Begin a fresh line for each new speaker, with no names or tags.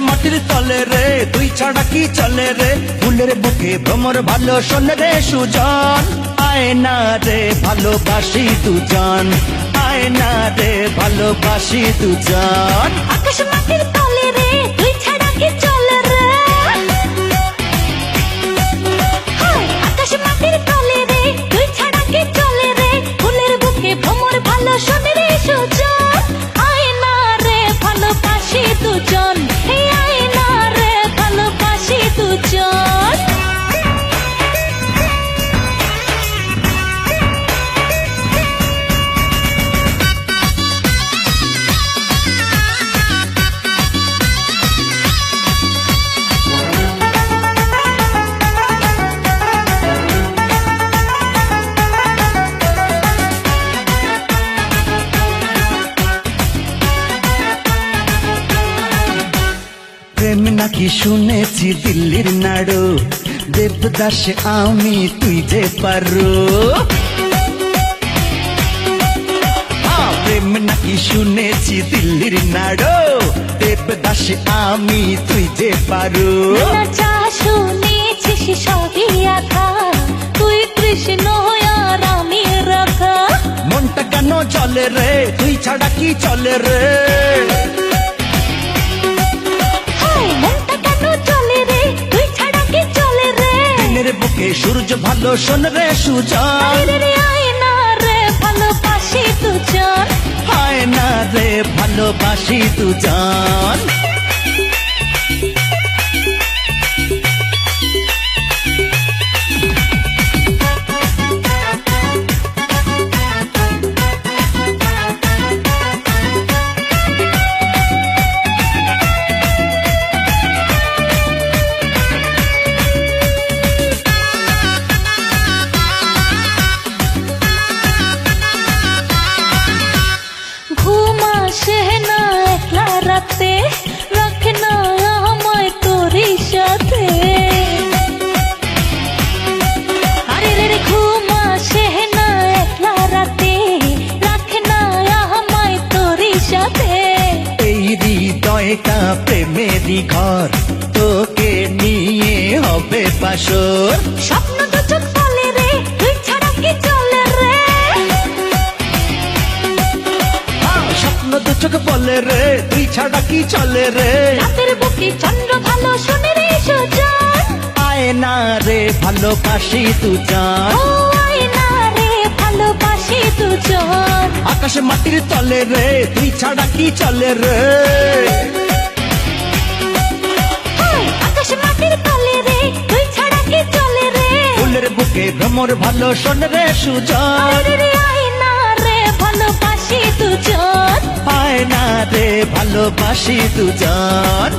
মাটির তলে রে, তুই ছাড়া কি চলে রে? ফুলের বুকে ভ্রমর ভালো শোনে রে সুজন। আয় না রে, ভালোবাসি দুজন। আয় না রে, ভালোবাসি দুজন।
আকাশ মাটির তলে
প্রেম নাকি শুনেছি দিল্লির নাড়ু? দেবদাস আমি তুই যে পারো। প্রেম নাকি শুনেছি দিল্লির নাড়ু? দেবদাস আমি তুই যে পারো।
যা শুনেছিস সবই আধা তুই কৃষ্ণ আর আমি রাখা।
মনটা কেন চলে রে? তুই ছাড়া কি চলে রে? ভালো শোন রে সুজন
হায় ভালোবাসি দুজন
হায় না রে ভালোবাসি দুজন হৃদয়টা প্রেমেরই ঘর তোকে নিয়ে হবে বাসর
স্বপ্ন দু চোখ বলে রে তুই ছাড়া কি চলে রে?
আহ, স্বপ্ন দু চোখ বলে রে তুই ছাড়া কি চলে রে?
রাতের বুকে চন্দ্র ভালো শোনে রে সুজন।
আয় না রে ভালোবাসি দুজন।
আয় না রে ভালোবাসি দুজন।
আকাশ মাটির তলে রে তুই ছাড়া কি চলে রে? ভ্রমর ভালো শোন রে সুজন।
ভালোবাসি দুজন।
আয় না রে ভালোবাসি দুজন।